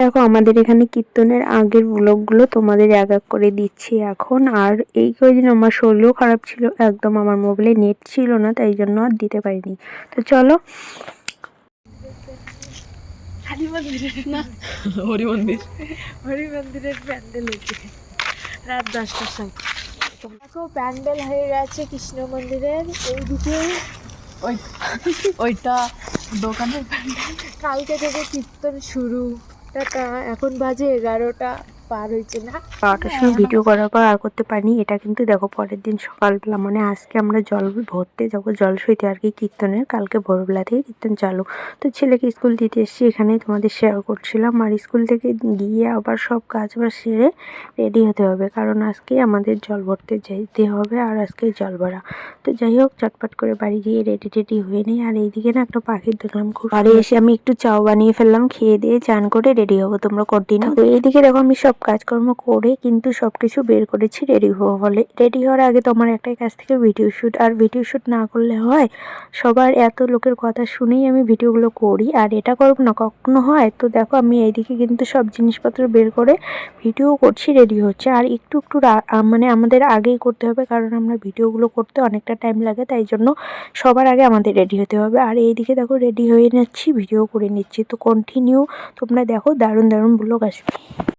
দেখো আমাদের এখানে কীর্তনের আগের ব্লগগুলো তোমাদের এক এক করে দিচ্ছি এখন। আর এই কয়দিন আমার শরীরও খারাপ ছিল একদম আমার মোবাইলে নেট ছিল না তাই জন্য আর দিতে পারিনি। তো চলো। কালী মন্দিরের না হরি মন্দির। হরি মন্দিরের প্যান্ডেল হচ্ছে। রাত দশটার সময়। দেখো প্যান্ডেল হয়ে গেছে কৃষ্ণ মন্দিরের। এইদিকে ওই ওইটা দোকানের প্যান্ডেল। কালকে থেকে কীর্তন শুরু। টাটা এখন বাজে এগারোটা। পার হয়েছে না। বারোটার সময় ভিডিও করার পর আর করতে পারিনি। এটা কিন্তু দেখো পরের দিন সকালবেলা মানে আজকে আমরা জল ভরতে যাব জল সইতে আর কি কীর্তনের। কালকে ভোরবেলা থেকে কীর্তন চালু। তো ছেলেকে স্কুল দিতে এসেছি এখানেই তোমাদের শেয়ার করছিলাম। আর স্কুল থেকে গিয়ে আবার সব কাজ বাজ সেরে রেডি হতে হবে। কারণ আজকে আমাদের জল ভরতে যেতে হবে আর আজকে জল ভরা। তো যাই হোক চটপট করে বাড়ি গিয়ে রেডি টেডি হয়ে নিই। আর এইদিকে না একটা পাখির দেখলাম খুব বাড়ি এসে আমি একটু চাও বানিয়ে ফেললাম খেয়ে দিয়ে চান করে রেডি হব তোমরা কন্টিনিউ তো এইদিকে দেখো আমি সব কাজকর্ম করে কিন্তু সব কিছু বের করেছি রেডি হওয়া হলে। রেডি হওয়ার আগে তোমার একটাই কাছ থেকে ভিডিও শ্যুট আর ভিডিও শ্যুট না করলে হয়, সবার এত লোকের কথা শুনেই আমি ভিডিওগুলো করি। আর এটা করব না, কখনো হয়। তো দেখো, আমি এইদিকে কিন্তু সব জিনিসপত্র বের করে ভিডিও করছি রেডি হচ্ছে। আর একটু একটু মানে আমাদের আগেই করতে হবে, কারণ আমরা ভিডিওগুলো করতে অনেকটা টাইম লাগে, তাই জন্য সবার আগে আমাদের রেডি হতে হবে। আর এইদিকে দেখো রেডি হয়ে নিচ্ছি ভিডিও করে নিচ্ছি। তো কন্টিনিউ তোমরা দেখো, দারুণ দারুণ ব্লগ আসবে।